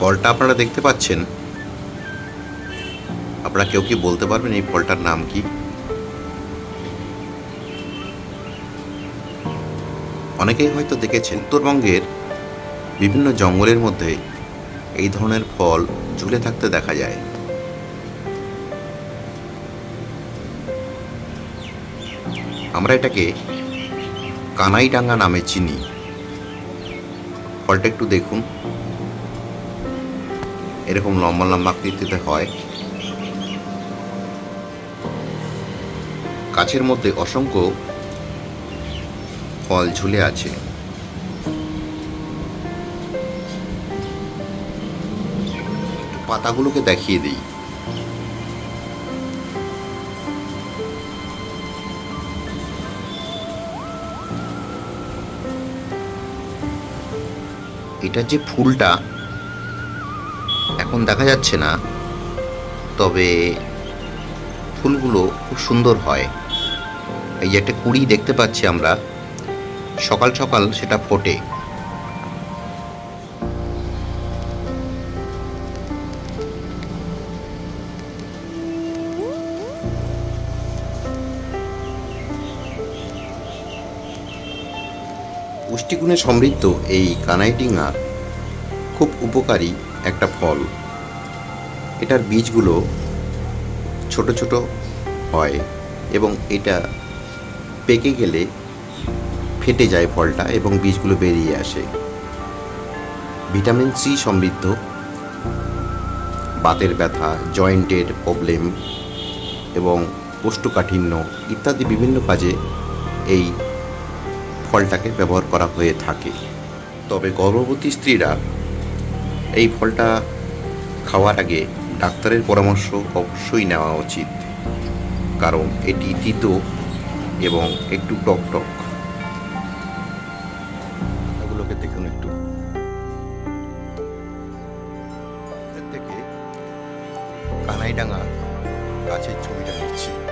ফলটা আপনারা দেখতে পাচ্ছেন? আপনারা কেউ কি বলতে পারবেন এই ফলটার নাম কি? অনেকেই হয়তো দেখেছেন উত্তরবঙ্গের বিভিন্ন জঙ্গলের মধ্যে এই ধরনের ফল ঝুলে থাকতে দেখা যায়। আমরা এটাকে কানাইডাঙ্গা নামে চিনি। ফলটা একটু দেখুন। এরকম লম্বা লম্বা আকৃতিতে হয়। গাছের মধ্যে অসংখ্য ফল ঝুলে আছে। পাতাগুলোকে দেখিয়ে দিই। এটা যে ফুলটা এখন দেখা যাচ্ছে না। তবে ফুলগুলো খুব সুন্দর হয়। এই যে একটা কুড়ি দেখতে পাচ্ছি আমরা। সকাল সকাল সেটা ফোটে। পুষ্টিগুণে সমৃদ্ধ এই কানাইটিঙা খুব উপকারী একটা ফল। এটার বীজগুলো ছোট ছোট হয় এবং এটা পেকে গেলে ফেটে যায় ফলটা এবং বীজগুলো বেরিয়ে আসে। ভিটামিন সি সমৃদ্ধ, বাতের ব্যথা, জয়েন্টের প্রবলেম এবং কোষ্ঠকাঠিন্য ইত্যাদি বিভিন্ন কাজে এই ফলটাকে ব্যবহার করা হয়ে থাকে। তবে গর্ভবতী স্ত্রীরা এই ফলটা খাওয়ার আগে ডাক্তারের পরামর্শ অবশ্যই নেওয়া উচিত। কারণ এটি তিত এবং একটু টক টক। এগুলোকে দেখুন একটু। থেকে কানাইডাঙ্গা গাছের ছবিটা নিচ্ছে